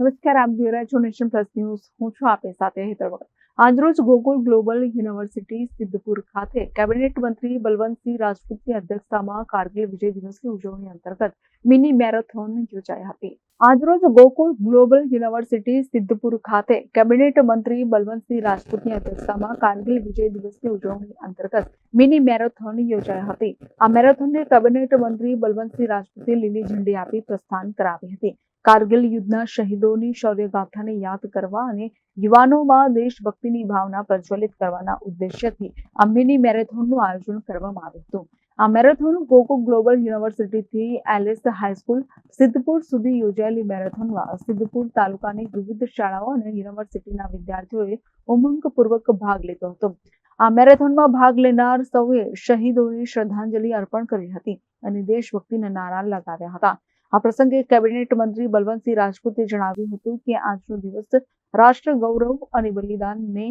નમસ્કાર, આપ જોઈ રહ્યા છો નેશન પ્લસ ન્યૂઝ. હું છું આપની સાથે હેતર વગર. આજરોજ ગોકુલ ગ્લોબલ યુનિવર્સિટી સિદ્ધપુર ખાતે કેબિનેટ મંત્રી બલવંતસિંહ રાજપૂતની અધ્યક્ષતામાં કારગિલ વિજય દિવસની ઉજવણી અંતર્ગત મિની મેરેથોન યોજાઈ હતી. આજરોજ ગોકુલ ગ્લોબલ યુનિવર્સિટી સિદ્ધપુર ખાતે કેબિનેટ મંત્રી બલવંતસિંહ રાજપૂતની અધ્યક્ષતામાં કારગિલ વિજય દિવસની ઉજવણી અંતર્ગત મિની મેરેથોન યોજાઈ હતી. આ મેરેથોનને કેબિનેટ મંત્રી બલવંતસિંહ રાજપૂતે લીલી ઝંડી આપી પ્રસ્થાન કરાવી હતી. કારગિલ યુદ્ધના શહીદોની શૌર્યગાથાને યાદ કરવા અને યુવાનોમાં દેશભક્તિની ભાવના પ્રજ્વલિત કરવાના ઉદ્દેશ્યથી આ મિની મેરેથોનનું આયોજન કરવામાં આવ્યું હતું. આ marathon Gokul global યુનિવર્સિટીથી L S high school Siddhpur સુધી યોજાયેલી મેરેથોનમાં સિદ્ધપુર તાલુકાની વિવિધ શાળાઓ અને યુનિવર્સિટીના વિદ્યાર્થીઓએ ઉમંગપૂર્વક ભાગ લીધો હતો. આ મેરેથોનમાં ભાગ લેનાર સૌએ શહીદોને શ્રદ્ધાંજલિ અર્પણ કરી હતી અને દેશભક્તિના નારા લગાવ્યા હતા. આ પ્રસંગે કેબિનેટ મંત્રી બલવંતસિંહ રાજપૂતે જણાવ્યું હતું કે આજનો દિવસ રાષ્ટ્ર ગૌરવ અને બલિદાનને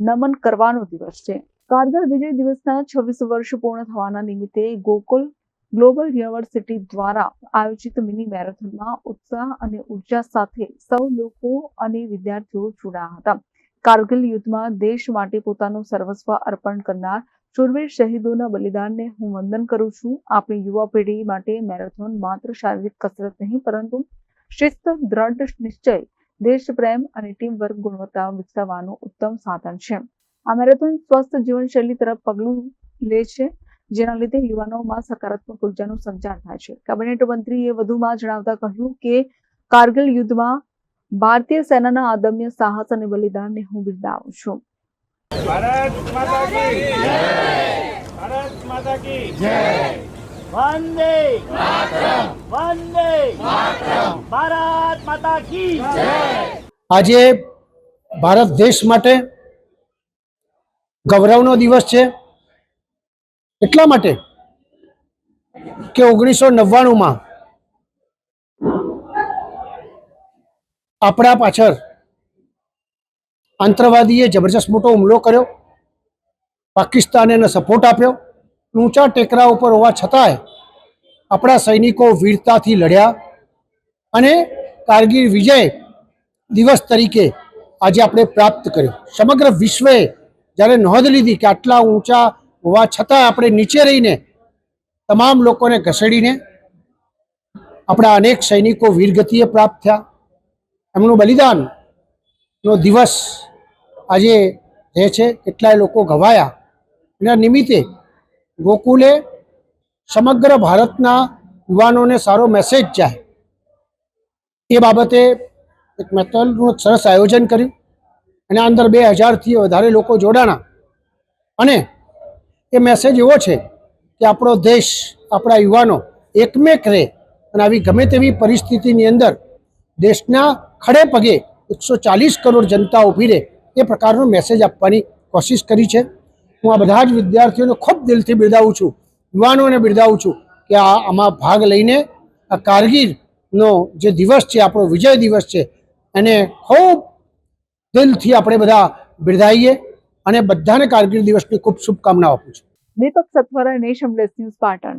નમન કરવાનો દિવસ છે. કારગર વિજય દિવસના છવ્વીસ વર્ષ પૂર્ણ થવાના નિમિત્તે ગોકુલ ગ્લોબલ યુનિવર્સિટી દ્વારા આયોજિત મિની મેરેથોનમાં ઉત્સાહ અને ઊર્જા સાથે સૌ લોકો અને વિદ્યાર્થીઓ જોડાયા હતા. કારગિલ યુદ્ધમાં દેશ માટે પોતાનું સર્વસ્વ અર્પણ કરનાર શૂરવીર શહીદોના બલિદાનને હું વંદન કરું છું. આપણી યુવા પેઢી માટે મેરેથોન માત્ર શારીરિક કસરત નહીં, પરંતુ શિસ્ત, દ્રઢ, નિશ્ચય, દેશ પ્રેમ અને ટીમ વર્ક ગુણવત્તા વિકસાવવાનું ઉત્તમ સાધન છે. આ મેરેથોન સ્વસ્થ જીવનશૈલી તરફ પગલું લે છે, જેના લીધે યુવાનોમાં સકારાત્મક ઉર્જાનો સંચાર થાય છે. કેબિનેટ મંત્રીએ વધુમાં જણાવતા કહ્યું કે, કારગિલ યુદ્ધમાં ભારતીય સેનાના અદમ્ય સાહસ અને બલિદાનને હું બિરદાવું છું. ભારત માતા કી જય. ભારત માતા કી જય. વંદે વંદે ભારત માતા કી જય. આજે ભારત દેશ માટે ગૌરવનો દિવસ છે. એટલા માટે કે ઓગણીસો નવ્વાણુંમાં આપણા પાછળ આંતરવાદીએ જબરજસ્ત મોટો હુમલો કર્યો. પાકિસ્તાને એને સપોર્ટ આપ્યો. ઊંચા ટેકરા ઉપર હોવા છતાંય આપણા સૈનિકો વીરતાથી લડ્યા અને કારગીર વિજય દિવસ તરીકે આજે આપણે પ્રાપ્ત કર્યો. સમગ્ર વિશ્વએ જ્યારે નોંધ લીધી કે આટલા ઊંચા હોવા છતાં આપણે નીચે રહીને તમામ લોકોને ઘસેડીને આપણા અનેક સૈનિકો વીરગતિએ પ્રાપ્ત થયા. એમનું બલિદાનનો દિવસ આજે રહે છે, કેટલાય લોકો ઘવાયા. એના નિમિત્તે ગોકુલે સમગ્ર ભારતના યુવાનોને સારો મેસેજ જાય. એ બાબતે એક મેથલનું સરસ આયોજન કર્યું. અને અંદર બે હજારથી વધારે લોકો જોડાણા. અને એ મેસેજ એવો છે કે આપણો દેશ, આપણા યુવાનો એકમેક રહે અને આવી ગમે તેવી પરિસ્થિતિની અંદર દેશના ખડે પગે એકસો ચાલીસ કરોડ જનતા ઊભી રહે. એ પ્રકારનો મેસેજ આપવાની કોશિશ કરી છે. હું આ બધા જ વિદ્યાર્થીઓને ખૂબ દિલથી બિરદાવું છું, યુવાનોને બિરદાવું છું કે આ આમાં ભાગ લઈને આ કારગીરનો જે દિવસ છે, આપણો વિજય દિવસ છે, એને ખૂબ દિલથી આપણે બધા બિરદાવીએ અને બધાને કારગીર દિવસની ખૂબ શુભકામનાઓ આપું છું. Deepak Satvara nation plus news Patan.